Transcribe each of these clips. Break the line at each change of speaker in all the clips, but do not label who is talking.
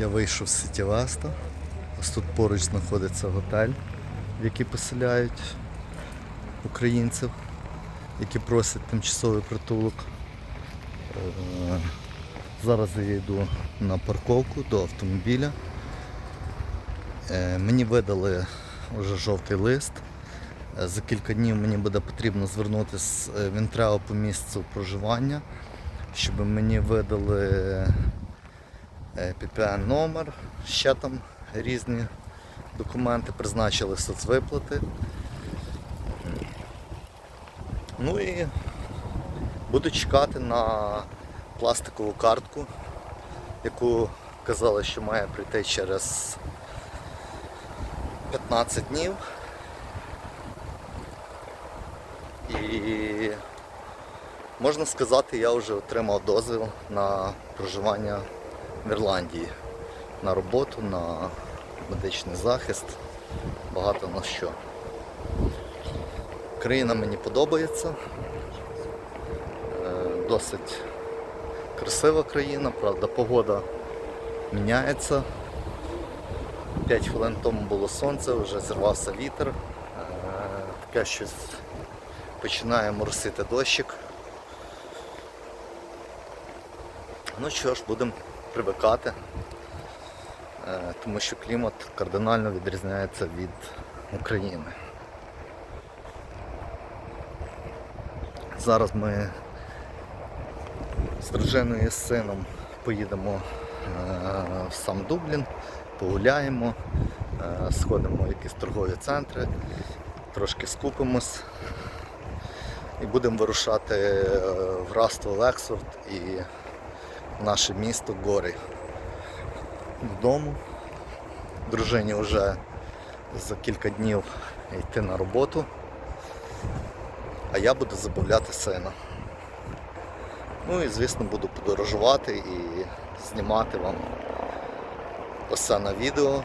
Я вийшов з Сіті Веста. Ось тут поруч знаходиться готель, в який поселяють українців, які просять тимчасовий притулок. Е, Зараз я йду на парковку до автомобіля. Е, Мені видали вже жовтий лист. Е, За кілька днів мені буде потрібно звернутися в Інтрео по місцю проживання, щоб мені видали PPN номер, ще там різні документи, призначили соцвиплати. Ну і буду чекати на пластикову картку, яку казали, що має прийти через 15 днів. І можна сказати, я вже отримав дозвіл на проживання в Ірландії, на роботу, на медичний захист, багато на що. Країна мені подобається. Е, Досить красива країна, правда, погода міняється. 5 хвилин тому було сонце, вже зірвався вітер. Е, Таке щось починає моросити дощик. Ну що ж, будемо привикати, е, тому що клімат кардинально відрізняється від України. Зараз ми з дружиною і з сином поїдемо е, в сам Дублін, погуляємо, е, сходимо в якісь торгові центри, трошки скупимось і будемо вирушати в Раство Лексфорд і наше місто Гори. Додому. Дружині вже за кілька днів йти на роботу, а я буду забавляти сина. Ну і звісно буду подорожувати і знімати вам усе на відео.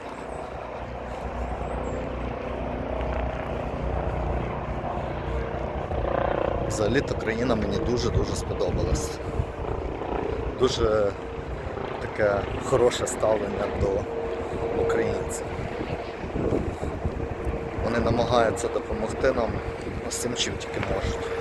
Взагалі-то країна мені дуже-дуже сподобалась. Дуже таке хороше ставлення до українців. Вони намагаються допомогти нам усім, чим тільки можуть.